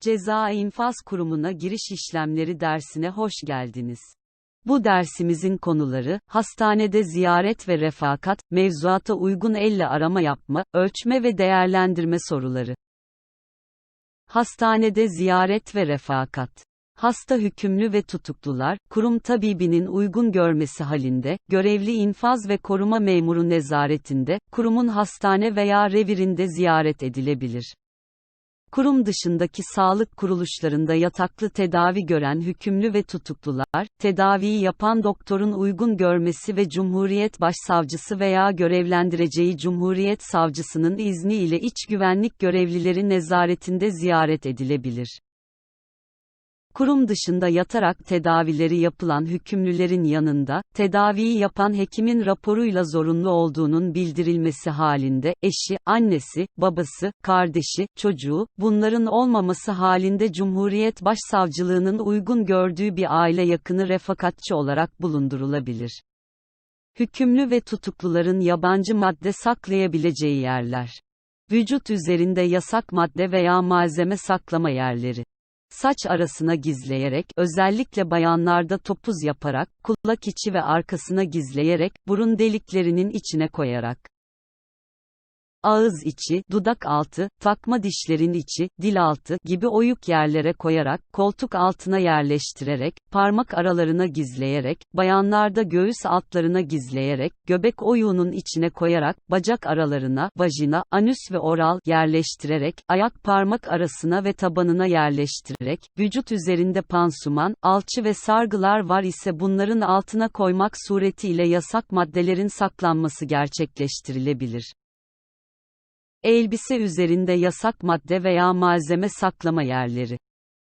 Ceza İnfaz Kurumu'na giriş işlemleri dersine hoş geldiniz. Bu dersimizin konuları, hastanede ziyaret ve refakat, mevzuata uygun elle arama yapma, ölçme ve değerlendirme soruları. Hastanede ziyaret ve refakat. Hasta hükümlü ve tutuklular, kurum tabibinin uygun görmesi halinde, görevli infaz ve koruma memuru nezaretinde, kurumun hastane veya revirinde ziyaret edilebilir. Kurum dışındaki sağlık kuruluşlarında yataklı tedavi gören hükümlü ve tutuklular, tedaviyi yapan doktorun uygun görmesi ve Cumhuriyet Başsavcısı veya görevlendireceği Cumhuriyet Savcısının izni ile iç güvenlik görevlileri nezaretinde ziyaret edilebilir. Kurum dışında yatarak tedavileri yapılan hükümlülerin yanında, tedaviyi yapan hekimin raporuyla zorunlu olduğunun bildirilmesi halinde, eşi, annesi, babası, kardeşi, çocuğu, bunların olmaması halinde Cumhuriyet Başsavcılığının uygun gördüğü bir aile yakını refakatçi olarak bulundurulabilir. Hükümlü ve tutukluların yabancı madde saklayabileceği yerler. Vücut üzerinde yasak madde veya malzeme saklama yerleri saç arasına gizleyerek, özellikle bayanlarda topuz yaparak, kulak içi ve arkasına gizleyerek, burun deliklerinin içine koyarak ağız içi, dudak altı, takma dişlerin içi, dil altı gibi oyuk yerlere koyarak, koltuk altına yerleştirerek, parmak aralarına gizleyerek, bayanlarda göğüs altlarına gizleyerek, göbek oyuğunun içine koyarak, bacak aralarına, vajina, anüs ve oral yerleştirerek, ayak parmak arasına ve tabanına yerleştirerek, vücut üzerinde pansuman, alçı ve sargılar var ise bunların altına koymak suretiyle yasak maddelerin saklanması gerçekleştirilebilir. Elbise üzerinde yasak madde veya malzeme saklama yerleri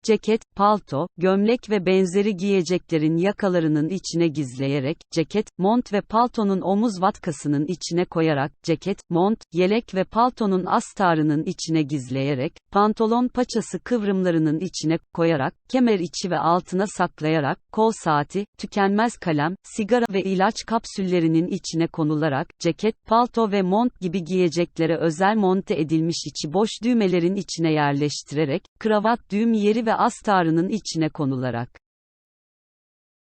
ceket, palto, gömlek ve benzeri giyeceklerin yakalarının içine gizleyerek, ceket, mont ve paltonun omuz vatkasının içine koyarak, ceket, mont, yelek ve paltonun astarının içine gizleyerek, pantolon paçası kıvrımlarının içine koyarak, kemer içi ve altına saklayarak, kol saati, tükenmez kalem, sigara ve ilaç kapsüllerinin içine konularak, ceket, palto ve mont gibi giyeceklere özel monte edilmiş içi boş düğmelerin içine yerleştirerek, kravat düğüm yeri ve astarının içine konularak.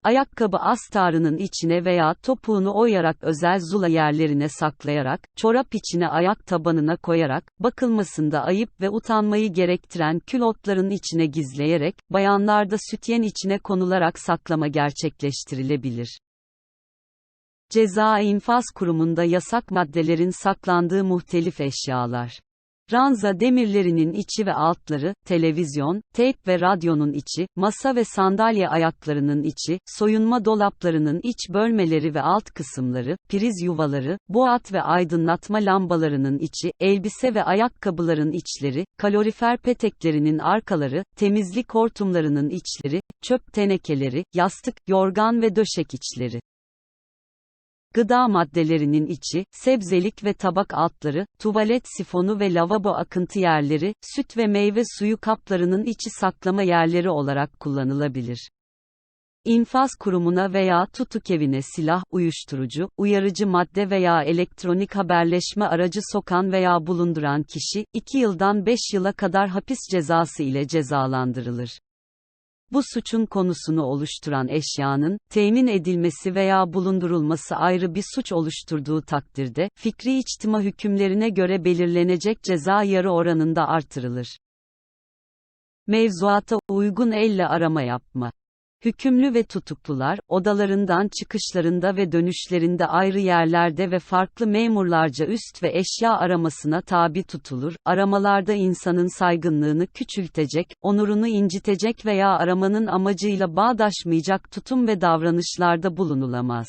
Ayakkabı astarının içine veya topuğunu oyarak özel zula yerlerine saklayarak, çorap içine ayak tabanına koyarak, bakılmasında ayıp ve utanmayı gerektiren külotların içine gizleyerek, bayanlarda sütyen içine konularak saklama gerçekleştirilebilir. Ceza infaz kurumunda yasak maddelerin saklandığı muhtelif eşyalar Ranza demirlerinin içi ve altları, televizyon, teyp ve radyonun içi, masa ve sandalye ayaklarının içi, soyunma dolaplarının iç bölmeleri ve alt kısımları, priz yuvaları, boğat ve aydınlatma lambalarının içi, elbise ve ayakkabıların içleri, kalorifer peteklerinin arkaları, temizlik hortumlarının içleri, çöp tenekeleri, yastık, yorgan ve döşek içleri gıda maddelerinin içi, sebzelik ve tabak altları, tuvalet sifonu ve lavabo akıntı yerleri, süt ve meyve suyu kaplarının içi saklama yerleri olarak kullanılabilir. İnfaz kurumuna veya tutuk evine silah, uyuşturucu, uyarıcı madde veya elektronik haberleşme aracı sokan veya bulunduran kişi, 2 yıldan 5 yıla kadar hapis cezası ile cezalandırılır. Bu suçun konusunu oluşturan eşyanın, temin edilmesi veya bulundurulması ayrı bir suç oluşturduğu takdirde, fikri içtima hükümlerine göre belirlenecek ceza yarı oranında artırılır. Mevzuata uygun elle arama yapma Hükümlü ve tutuklular, odalarından çıkışlarında ve dönüşlerinde ayrı yerlerde ve farklı memurlarca üst ve eşya aramasına tabi tutulur, aramalarda insanın saygınlığını küçültecek, onurunu incitecek veya aramanın amacıyla bağdaşmayacak tutum ve davranışlarda bulunulamaz.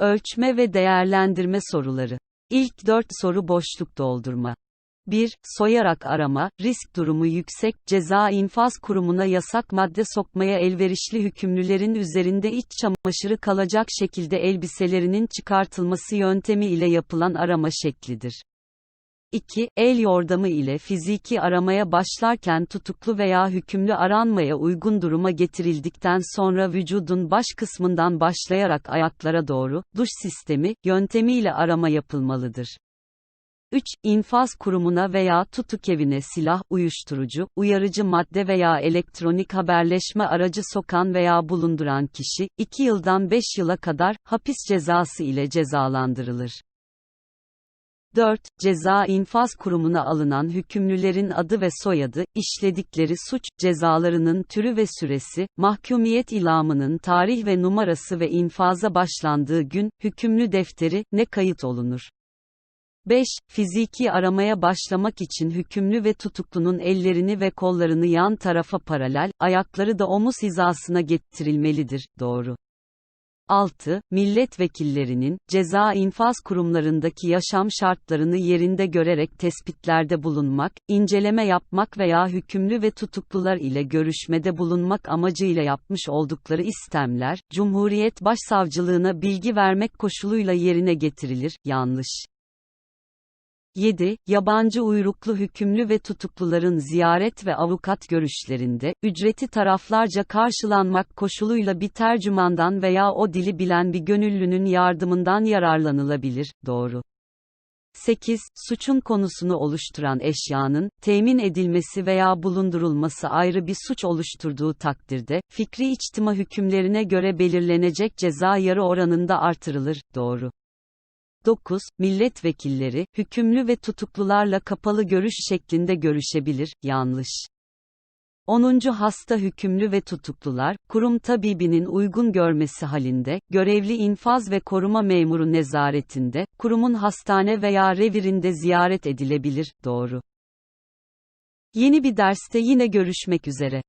Ölçme ve değerlendirme soruları İlk dört soru boşluk doldurma. 1. Soyarak arama, risk durumu yüksek, ceza infaz kurumuna yasak madde sokmaya elverişli hükümlülerin üzerinde iç çamaşırı kalacak şekilde elbiselerinin çıkartılması yöntemi ile yapılan arama şeklidir. 2. El yordamı ile fiziki aramaya başlarken tutuklu veya hükümlü aranmaya uygun duruma getirildikten sonra vücudun baş kısmından başlayarak ayaklara doğru, duş sistemi, yöntemiyle arama yapılmalıdır. 3. İnfaz kurumuna veya tutukevine silah, uyuşturucu, uyarıcı madde veya elektronik haberleşme aracı sokan veya bulunduran kişi, 2 yıldan 5 yıla kadar, hapis cezası ile cezalandırılır. 4. Ceza infaz kurumuna alınan hükümlülerin adı ve soyadı, işledikleri suç, cezalarının türü ve süresi, mahkumiyet ilamının tarih ve numarası ve infaza başlandığı gün, hükümlü defteri, ne kayıt olunur. 5. Fiziki aramaya başlamak için hükümlü ve tutuklunun ellerini ve kollarını yan tarafa paralel, ayakları da omuz hizasına getirilmelidir, doğru. 6. Milletvekillerinin, ceza infaz kurumlarındaki yaşam şartlarını yerinde görerek tespitlerde bulunmak, inceleme yapmak veya hükümlü ve tutuklular ile görüşmede bulunmak amacıyla yapmış oldukları istemler, Cumhuriyet Başsavcılığına bilgi vermek koşuluyla yerine getirilir, yanlış. 7. Yabancı uyruklu hükümlü ve tutukluların ziyaret ve avukat görüşlerinde, ücreti taraflarca karşılanmak koşuluyla bir tercümandan veya o dili bilen bir gönüllünün yardımından yararlanılabilir, doğru. 8. Suçun konusunu oluşturan eşyanın, temin edilmesi veya bulundurulması ayrı bir suç oluşturduğu takdirde, fikri içtima hükümlerine göre belirlenecek ceza yarı oranında artırılır, doğru. 9. Milletvekilleri, hükümlü ve tutuklularla kapalı görüş şeklinde görüşebilir, yanlış. 10. Hasta hükümlü ve tutuklular, kurum tabibinin uygun görmesi halinde, görevli infaz ve koruma memuru nezaretinde, kurumun hastane veya revirinde ziyaret edilebilir, doğru. Yeni bir derste yine görüşmek üzere.